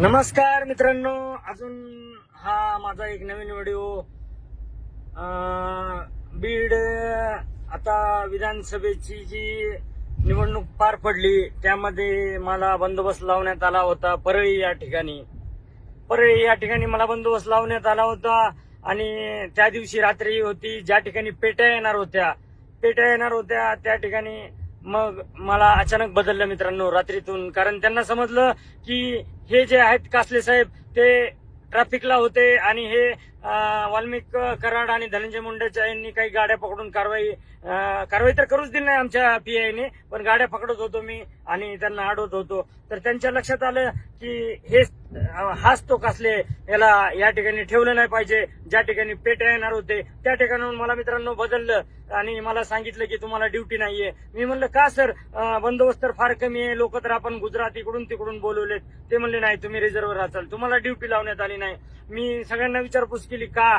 नमस्कार मित्रांनो अजून हा माझा एक नवीन व्हिडिओ. बीड आता विधानसभेची जी निवडणूक पार पडली त्यामध्ये मला बंदोबस्त लावण्यात आला होता परळी या ठिकाणी. परळी या ठिकाणी मला बंदोबस्त लावण्यात आला होता आणि त्या दिवशी रात्री होती ज्या ठिकाणी पेट्या येणार होत्या. पेट्या येणार होत्या त्या ठिकाणी मग मला अचानक बदललं मित्रांनो रात्रीतून. कारण त्यांना समजलं की हे जे आहेत कासले साहेब ते ट्रॅफिकला होते आणि हे वाल्मिक कराड आणि धनंजय मुंडेच्या यांनी काही गाड्या पकडून कारवाई कारवाई तर करूच दिली नाही आमच्या पीआयने पण गाड्या पकडत होतो मी आणि त्यांना अडवत होतो. तर त्यांच्या लक्षात आलं की हे हाच तो कसले याला या ठिकाणी ठेवलं नाही पाहिजे ज्या ठिकाणी पेट्या येणार होते त्या ठिकाणाहून मला मित्रांनो बदललं आणि मला सांगितलं की तुम्हाला ड्युटी नाहीये. मी म्हणलं का सर? बंदोबस्त तर फार कमी आहे लोक तर आपण गुजरात इकडून तिकडून बोलवलेत. ते म्हणले नाही तुम्ही रिझर्व्हर राहाल. तुम्हाला ड्युटी लावण्यात आली नाही. मी सगळ्यांना विचारपूस केली का?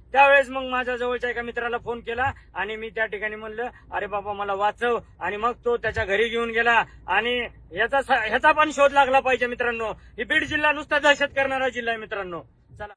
त्यावेळेस मग माझ्या जवळच्या एका मित्राला फोन केला आणि मी त्या ठिकाणी म्हणलं अरे बाबा मला वाचव. आणि मग तो त्याच्या घरी घेऊन गेला. आणि ह्याचा ह्याचा पण शोध लागला पाहिजे मित्रांनो. ही बीड जिल्हा नुसता दहशत करणारा जिल्हा आहे मित्रांनो. चला.